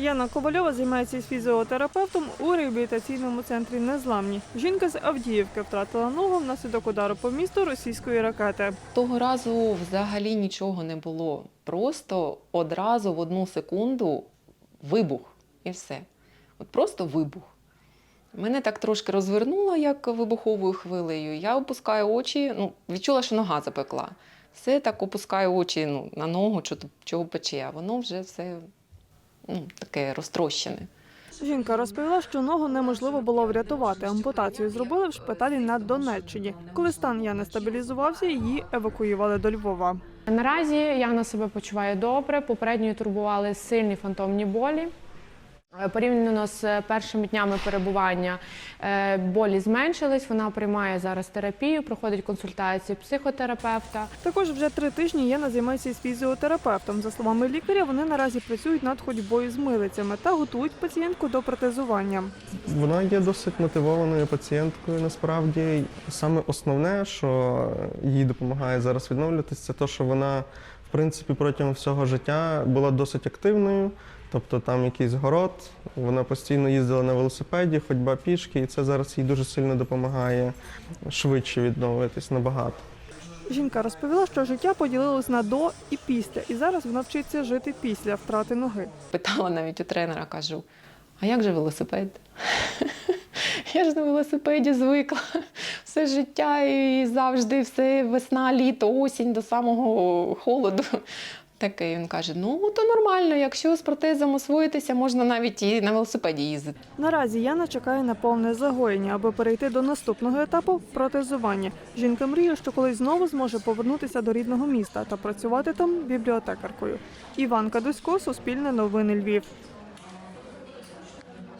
Яна Ковальова займається фізіотерапевтом у реабілітаційному центрі Незламні. Жінка з Авдіївки втратила ногу внаслідок удару по місту російської ракети. Того разу взагалі нічого не було. Просто одразу в одну секунду вибух і все. От просто вибух. Мене так трошки розвернуло, як вибуховою хвилею. Я опускаю очі, ну, відчула, що нога запекла. Все так опускаю очі ну, на ногу, чого пече, а воно вже все ну, таке розтрощене. Жінка розповіла, що ногу неможливо було врятувати. Ампутацію зробили в шпиталі на Донеччині. Коли стан Яни стабілізувався, її евакуювали до Львова. Наразі Яна себе почуває добре. Попередньо турбували сильні фантомні болі. Е, Порівняно з першими днями перебування е, болі зменшились. Вона приймає зараз терапію, проходить консультації психотерапевта. Також вже три тижні Яна займається із фізіотерапевтом. За словами лікаря, вони наразі працюють над ходьбою з милицями та готують пацієнтку до протезування. Вона є досить мотивованою пацієнткою. Насправді, саме основне, що їй допомагає зараз відновлюватися, це те, що вона, в принципі, протягом всього життя була досить активною. Тобто там якийсь город, вона постійно їздила на велосипеді, ходьба пішки, і це зараз їй дуже сильно допомагає швидше відновитись набагато. Жінка розповіла, що життя поділилось на до і після, і зараз вона вчиться жити після втрати ноги. Питала навіть у тренера, кажу: а як же велосипед? Я ж на велосипеді звикла все життя і завжди все весна, літо, осінь до самого холоду. Таке він каже: ну то нормально, якщо з протезом освоїтися, можна навіть і на велосипеді їздити. Наразі Яна чекає на повне загоєння, аби перейти до наступного етапу протезування. Жінка мріє, що колись знову зможе повернутися до рідного міста та працювати там бібліотекаркою. Іван Кадусько, Суспільне новини Львів.